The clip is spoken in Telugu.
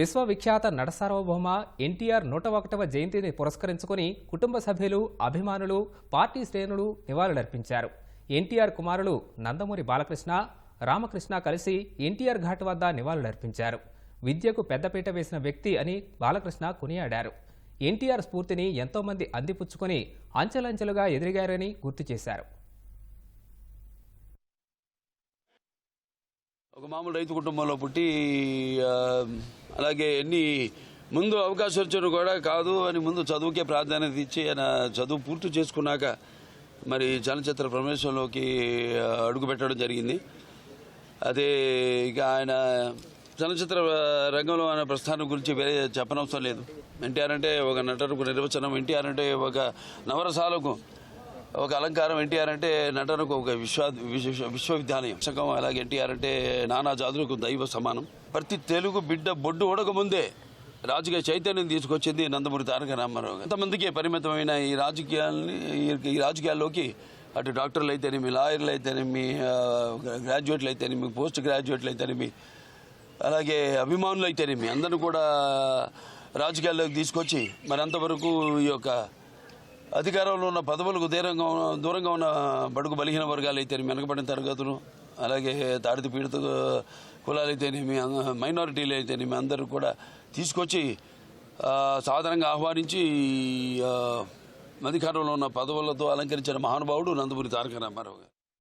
విశ్వవిఖ్యాత నటసార్వభౌమ ఎన్టీఆర్ నూట ఒకటవ జయంతిని పురస్కరించుకుని కుటుంబ సభ్యులు అభిమానులు పార్టీ శ్రేణులు నివాళులర్పించారు. ఎన్టీఆర్ కుమారులు నందమూరి బాలకృష్ణ రామకృష్ణ కలిసి ఎన్టీఆర్ ఘాట్ వద్ద నివాళులర్పించారు. విద్యకు పెద్దపీట వేసిన వ్యక్తి అని బాలకృష్ణ కొనియాడారు. ఎన్టీఆర్ స్ఫూర్తిని ఎంతోమంది అందిపుచ్చుకొని అంచెలంచెలుగా ఎదిరిగారని గుర్తు చేశారు. ఒక మామూలు రైతు కుటుంబంలో పుట్టి అలాగే ఎన్ని ముందు అవకాశం వచ్చినా కూడా కాదు అని ముందు చదువుకే ప్రాధాన్యత ఇచ్చి ఆయన చదువు పూర్తి చేసుకున్నాక మరి చలనచిత్ర ప్రవేశంలోకి అడుగుపెట్టడం జరిగింది. అదే ఇక ఆయన చలనచిత్ర రంగంలో ఆయన ప్రస్థానం గురించి వేరే చెప్పనవసరం లేదు. ఎన్టీఆర్ అంటే ఒక నటనకు నిర్వచనం ఎన్టీఆర్ అంటే ఒక నవరసాలకు ఒక అలంకారం ఎన్టీఆర్ అంటే నటనకు ఒక విశ్వ విశ్వ విశ్వవిద్యాలయం. సగం అలాగే ఎన్టీఆర్ అంటే నానా జాతులకు దైవ సమానం. ప్రతి తెలుగు బిడ్డ బొడ్డు ఉడక ముందే రాజకీయ చైతన్యం తీసుకొచ్చింది నందమూరి తారక రామారావు గారు. ఎంతమందికి పరిమితమైన ఈ రాజకీయాలని ఈ- రాజకీయాల్లోకి అటు డాక్టర్లు అయితేనేమి లాయర్లు అయితేనేమి గ్రాడ్యుయేట్లు అయితేనేమి పోస్ట్ గ్రాడ్యుయేట్లు అయితేనేమి అలాగే అభిమానులు అయితేనేమి అందరిని కూడా రాజకీయాల్లోకి తీసుకొచ్చి మరి అంతవరకు ఈ యొక్క అధికారంలో ఉన్న పదవులకు దూరంగా ఉన్న- దూరంగా ఉన్న బడుగు బలహీన వర్గాలు అయితే వెనకబడిన తరగతులు అలాగే తాడిత పీడిత కులాలు అయితేనేమి మైనారిటీలు అయితేనేమి అందరూ కూడా తీసుకొచ్చి సాధారణంగా ఆహ్వానించి అధికారంలో ఉన్న పదవులతో అలంకరించిన మహానుభావుడు నందమూరి తారక రామారావు గారు.